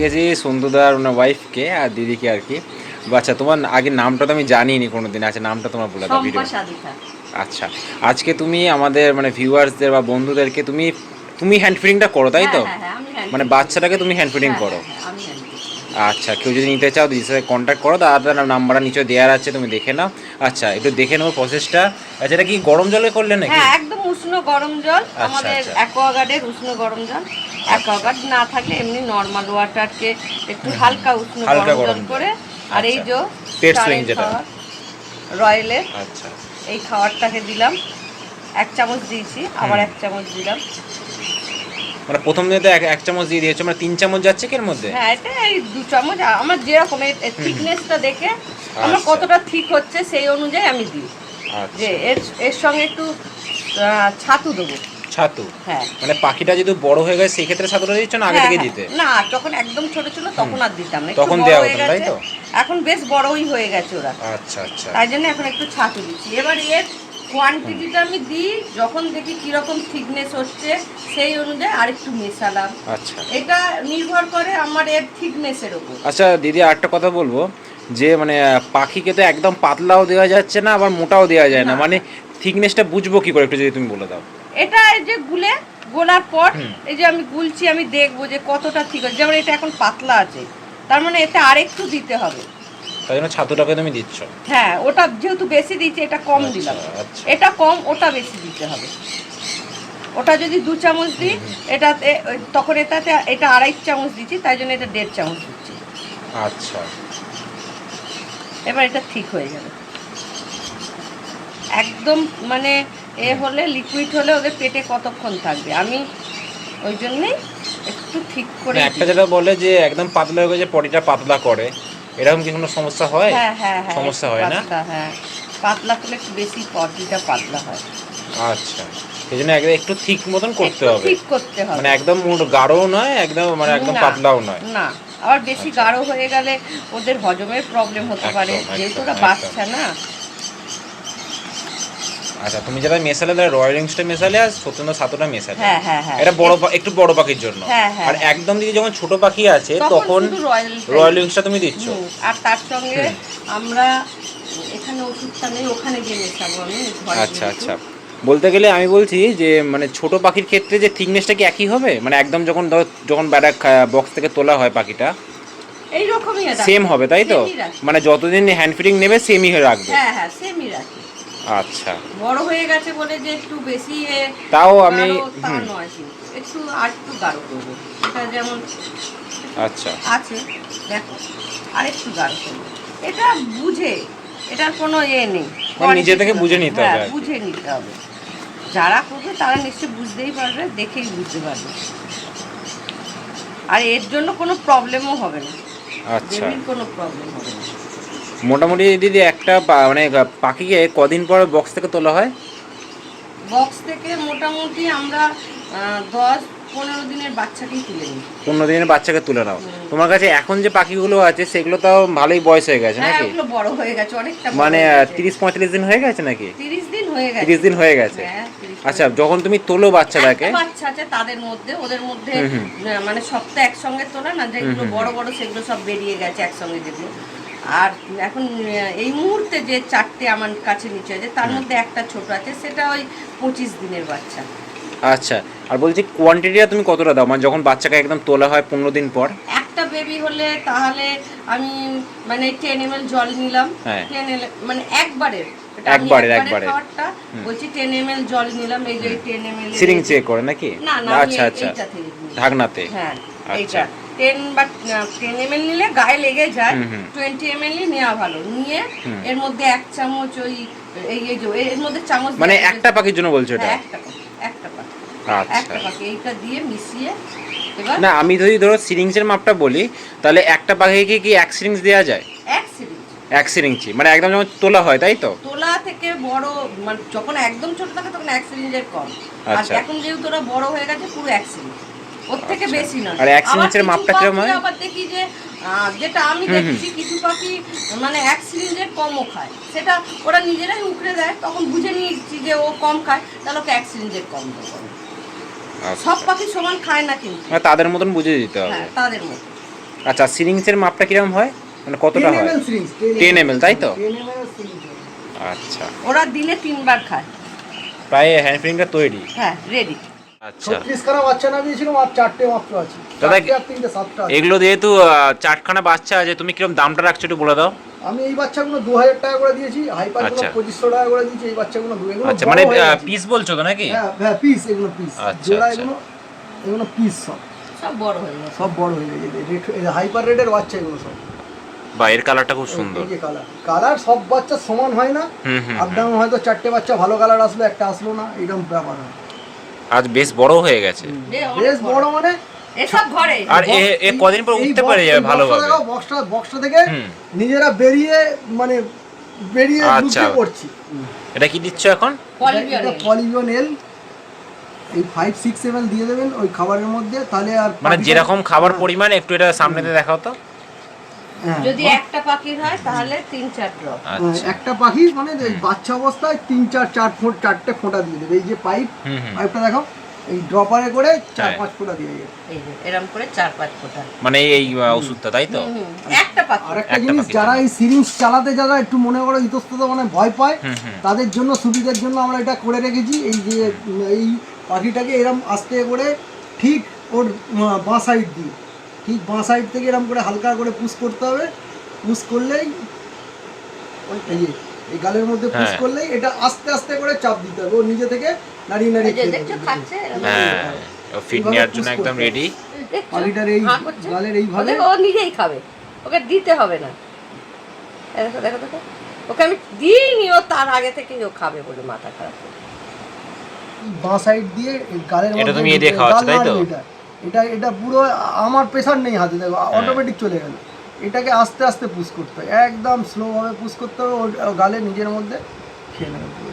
দেখেছি আর ওনার ওয়াইফকে আর দিদিকে আর কি। আচ্ছা তোমার আগে নামটা তো আমি জানিনি কোনোদিন। আচ্ছা নামটা তোমার বলে দাও ভিডিও আচ্ছা আজকে তুমি আমাদের মানে ভিউয়ার্সদের বা বন্ধুদেরকে তুমি তুমি হ্যান্ড ফিডিংটা করো তাই তো? হ্যাঁ, হ্যাঁ, হ্যাঁ, মানে বাচ্চাটাকে তুমি হ্যান্ড। ফিডিং করো। আচ্ছা কেউ যদি নিতে চাও দিদির সাথে কন্ট্যাক্ট করো দাদার নাম্বারটা নিচে দেওয়ার আছে তুমি দেখে নাও। আচ্ছা একটু দেখে নেব প্রসেসটা আচ্ছা এটা কি গরম জলে করলে নাকি? হ্যাঁ একদম উষ্ণ গরম জল। আচ্ছা, আমাদের আচ্ছা। অ্যাকোয়াগার্ডের উষ্ণ গরম জল। অ্যাকোয়াগার্ড না থাকলে এমনি নর্মাল ওয়াটারকে একটু হালকা উষ্ণ গরম জল। করে। আর এই আচ্ছা। যে পেট স্লিং যেটা। রয়েলের আচ্ছা। এই খাবারটাকে দিলাম। এক চামচ দিয়েছি আবার এক চামচ দিলাম। মানে প্রথম দিনে তো এক চামচ দিয়ে দিয়েছ মানে তিন চামচ যাচ্ছে কি এর মধ্যে? হ্যাঁ এটা এই দু চামচ আমার যেরকম থিকনেসটা দেখে আমার আচ্ছা। কতটা ঠিক হচ্ছে সেই অনুযায়ী আমি দিই। যে আচ্ছা এর এর সঙ্গে একটু ছাতু দেবো। ছাতু? হ্যাঁ। মানে পাখিটা যদি বড় হয়ে গেছে সেই ক্ষেত্রে ছাতুটা দিচ্ছ না আগে হ্যাঁ, থেকে হ্যাঁ। দিতে? না যখন একদম ছোট ছিল তখন আর দিতাম না। তখন দেওয়া হতো তাই তো? এখন বেশ বড়ই হয়ে গেছে ওরা। আচ্ছা আচ্ছা। তাই জন্য এখন একটু ছাতু দিচ্ছি। এবার এর কোয়ান্টিটিটা আমি দিই যখন দেখি কীরকম থিকনেস হচ্ছে সেই অনুযায়ী আরেকটু মেশালাম। আচ্ছা। এটা নির্ভর করে আমার এর থিকনেসের উপর। আচ্ছা দিদি আরেকটা কথা বলব। যে মানে পাখিকে তো একদম পাতলাও দেওয়া যাচ্ছে না আবার মোটাও দেওয়া যায় না। না। মানে থিকনেসটা বুঝব কি করে একটু যদি তুমি বলে দাও। এটা এই যে গুলে গোলার পর এই যে আমি গুলছি আমি দেখব যে কতটা ঠিক আছে। যেমন এটা এখন পাতলা আছে তার মানে এতে আরেকটু দিতে হবে। তাই জন্য ছাতুটাকে তুমি দিচ্ছ? হ্যাঁ ওটা যেহেতু বেশি দিচ্ছে এটা কম আচ্ছা, দিলাম। আচ্ছা। এটা কম ওটা বেশি দিতে হবে। ওটা যদি দু চামচ দিই এটাতে তখন এটাতে এটা আড়াই চামচ দিচ্ছি তাই জন্য এটা দেড় চামচ দিচ্ছি। আচ্ছা। এবার এটা ঠিক হয়ে যাবে একদম মানে এ হলে লিকুইড হলে ওদের পেটে কতক্ষণ থাকবে? আমি ওই জন্যেই একটু ঠিক করে একটা যেটা বলে যে একদম পাতলা হয়ে গেছে পটিটা পাতলা করে এরকম কি কোনো সমস্যা হয়? হ্যাঁ হ্যাঁ হ্যাঁ সমস্যা হয় না? পাতলা, হ্যাঁ। পাতলা করলে একটু বেশি পটিটা পাতলা হয়। আচ্ছা। সেই জন্য একদম একটু ঠিক মতন করতে হবে। ঠিক করতে হবে। মানে একদম গাঢ়ও নয় একদম মানে একদম পাতলাও নয়। না। আবার বেশি আচ্ছা। গাঢ় হয়ে গেলে ওদের হজমের প্রবলেম হতে পারে। যেহেতু ওরা বাচ্চা না আচ্ছা তুমি যেটা মেশালে তাহলে রয়্যাল রিংসটা মেশালে আর সত্যেন্দ্র সাতটা মেশালে। হ্যাঁ হ্যাঁ হ্যাঁ। এটা বড় একটু বড় পাখির জন্য। হ্যাঁ, হ্যাঁ, আর। একদম দিদি যখন ছোট পাখি আছে তখন রয়্যাল রিংসটা তুমি দিচ্ছ। আর তার সঙ্গে আমরা এখানে ওষুধটা নেই ওখানে গিয়ে মেশাবো আমি আচ্ছা আচ্ছা। বলতে গেলে আমি বলছি যে মানে ছোট পাখির ক্ষেত্রে যে থিকনেসটা কি একই হবে? মানে একদম যখন ধর যখন ব্যাটা বক্স থেকে তোলা হয় পাখিটা এইরকমই রাখি। সেম হবে তাই তো? মানে যতদিন হ্যান্ড ফিডিং নেবে সেমই রাখবে। হ্যাঁ হ্যাঁ সেমই রাখি আচ্ছা। বড় হয়ে গেছে বলে যে একটু বেশি তাও আমি একটু আর একটু গাঢ় করব। এটা যেমন আচ্ছা। আছে দেখো আর একটু গাঢ় করব। এটা বুঝে এটার কোনো ইয়ে নেই। মানে নিজে থেকে বুঝে নিতে হবে হ্যাঁ কি। বুঝে নিতে হবে। যারা করবে তারা নিশ্চয়ই বুঝতেই পারবে দেখেই বুঝতে পারবে। আর এর জন্য কোনো প্রবলেমও হবে না। আচ্ছা। কোনো প্রবলেম হবে না। মোটামুটি দিদি একটা মানে পাখিকে কদিন পর বক্স থেকে তোলা হয়? বক্স থেকে মোটামুটি আমরা দশ পনেরো দিনের বাচ্চাকেই তুলে নিই। পনেরো দিনের বাচ্চাকে তুলে নাও। তোমার কাছে এখন যে পাখিগুলো আছে সেগুলো তো ভালোই বয়স হয়ে গেছে হ্যাঁ নাকি? বড় হয়ে গেছে অনেকটা মানে। তিরিশ পঁয়তাল্লিশ দিন হয়ে গেছে নাকি? তিরিশ দিন হয়ে গেছে। দিন হয়ে গেছে। হ্যাঁ, 30 আচ্ছা যখন তুমি তোলো বাচ্চাটাকে বাচ্চা আছে তাদের মধ্যে ওদের মধ্যে মানে সপ্তাহে একসঙ্গে তোলা না যেগুলো বড় বড় সেগুলো সব বেরিয়ে গেছে একসঙ্গে যেগুলো। আর এখন এই মুহূর্তে যে চারটে আমার কাছে নিচে আছে তার মধ্যে একটা ছোট আছে সেটা ওই পঁচিশ দিনের বাচ্চা। আচ্ছা আর বলছি কোয়ান্টিটিটা তুমি কতটা দাও? মানে যখন বাচ্চাকে একদম তোলা হয় পনেরো দিন পর? একটা বেবি হলে তাহলে আমি মানে টেন এম জল নিলাম। হ্যাঁ। টেন মানে একবারের বলছি জল নিলাম এই যে সিরিং চেক করে নাকি? না আচ্ছা আচ্ছা। ঢাকনাতে? হ্যাঁ আচ্ছা। বা নিলে গায়ে লেগে যায়। নেওয়া ভালো। নিয়ে এর মধ্যে এক চামচ ওই এই এই যে এর মধ্যে চামচ মানে একটা পাখির জন্য বলছো এটা? হ্যাঁ, একটা পাখি একটা পাখি। আচ্ছা। এইটা দিয়ে মিশিয়ে না আমি যদি ধরো সিরিংসের মাপটা বলি তাহলে একটা পাখিকে কি এক সিরিংস দেওয়া যায়? এক এক মানে একদম যখন তোলা হয় তাই তো? তোলা থেকে বড় মানে যখন একদম ছোট থাকে তখন এক সিরিঞ্জের কম। আর আচ্ছা। এখন যেহেতু ওরা বড় হয়ে গেছে পুরো এক সিরিঞ্জ ওর থেকে আচ্ছা। বেশি নয়। আর এক সিরিঞ্জের মাপটা কিরম হয়? আবার দেখি যে যেটা আমি। দেখছি কিছু পাখি মানে এক সিরিঞ্জের কমও খায়। সেটা ওরা নিজেরাই উকড়ে দেয় তখন বুঝে নিয়েছি যে ও কম খায় তাহলে ওকে এক সিরিঞ্জের কম দেবো। আচ্ছা। সব পাখি সমান খায় না কিন্তু। মানে তাদের মতন বুঝে দিতে হবে। হ্যাঁ তাদের মতো আচ্ছা সিরিংসের মাপটা কীরকম হয়? মানে কতটা হয়? 10 ml, তাই তো? আচ্ছা। ওরা দিনে তিনবার খায়। প্রায় হ্যান্ড ফিডিংটা তৈরি। হ্যাঁ রেডি আচ্ছা। ছত্রিশ খানা বাচ্চা না দিয়েছিলাম আর চারটে মাত্র আছে। দাদা, চারটে আর তিনটে সাতটা আছে। এগুলো যেহেতু আহ, চারখানা বাচ্চা আছে তুমি কীরকম দামটা রাখছো একটু বলে দাও? আমি এই বাচ্চাগুলো দু হাজার টাকা করে দিয়েছি হাইপার আচ্ছা। পঁচিশশো টাকা করে দিয়েছি এই বাচ্চাগুলো আচ্ছা মানে পিস বলছো তো নাকি? হ্যাঁ হ্যাঁ পিস এগুলো পিস আচ্ছা, আচ্ছা। এগুলো এগুলো পিস সব। সব বড় হয়ে গেছে। সব বড় হয়ে গেছে। হাইপার রেডের বাচ্চা এগুলো সব। বা এর কালারটা খুব সুন্দর। কালার সব বাচ্চা সমান হয় না। হুম হুম আপ ডাউন হয়তো চারটে বাচ্চা ভালো কালার আসলো একটা আসলো না এরকম ব্যাপার আজ বেশ বড় হয়ে গেছে। বেশ বড়। মানে এসব ঘরে। আর এ- এ কদিন পর উঠতে পারে যাবে ভালোভাবে বক্সটা বক্সটা থেকে নিজেরা বেরিয়ে মানে বেরিয়ে আচ্ছা। লুকিয়ে পড়ছি। এটা কি দিচ্ছ এখন? পলিবিয়ন এল এই ফাইভ সিক্স সেভেন দিয়ে দেবেন ওই খাবারের মধ্যে তাহলে আর মানে যেরকম খাবার পরিমাণ একটু এটা সামনেতে দেখাও তো। যদি একটা পাখির হয় তাহলে তিন চার ড্রপ হ্যাঁ, আচ্ছা একটা পাখি মানে বাচ্চা অবস্থায় তিন চার চার ফুট চারটে ফোঁটা দিয়ে দেবে। এই যে পাইপ পাইপটা দেখো এই ড্রপারে করে চার হ্যাঁ। পাঁচ ফোঁটা দিয়ে যাবে এই যে এরম করে চার পাঁচ ফোঁটা। মানে এই ওষুধটা তাই তো? একটা পাখি। আর একটা জিনিস যারা এই সিরিঞ্জ চালাতে যারা একটু মনে করো ইতস্তত মানে ভয় পায় তাদের জন্য সুবিধার জন্য আমরা এটা করে রেখেছি। এই যে এই পাখিটাকে এরম আস্তে করে ঠিক ওর বাঁ সাইড দিয়ে। ঠিক বাঁ সাইড থেকে এরম করে হালকা করে পুশ করতে হবে। পুশ করলেই এই যে এই গালের মধ্যে পুশ হ্যাঁ। করলেই এটা আস্তে আস্তে করে চাপ দিতে হবে। ও নিজে থেকে নাড়িয়ে নাড়িয়ে এই খাচ্ছে। হ্যাঁ ফিট এইভাবে নেওয়ার জন্য একদম রেডি দেখছ? এই গালের এইভাবে ওকে ও নিজেই খাবে। ওকে দিতে হবে না। এই দেখো দেখো দেখো। ওকে আমি দিইনি ও তার আগে থেকে ও খাবে বলে মাথা খারাপ বাঁ সাইড দিয়ে এই গালের এটা মধ্যে তুমি এ দিয়ে খাওয়াচ্ছো, তাই তো? এটা এটা পুরো আমার প্রেশার নেই হাতে দেখো হ্যাঁ। অটোমেটিক চলে গেল এটাকে আস্তে আস্তে পুশ করতে হয় একদম স্লোভাবে পুশ করতে হবে ও গালে নিজের মধ্যে খেয়ে নেবে।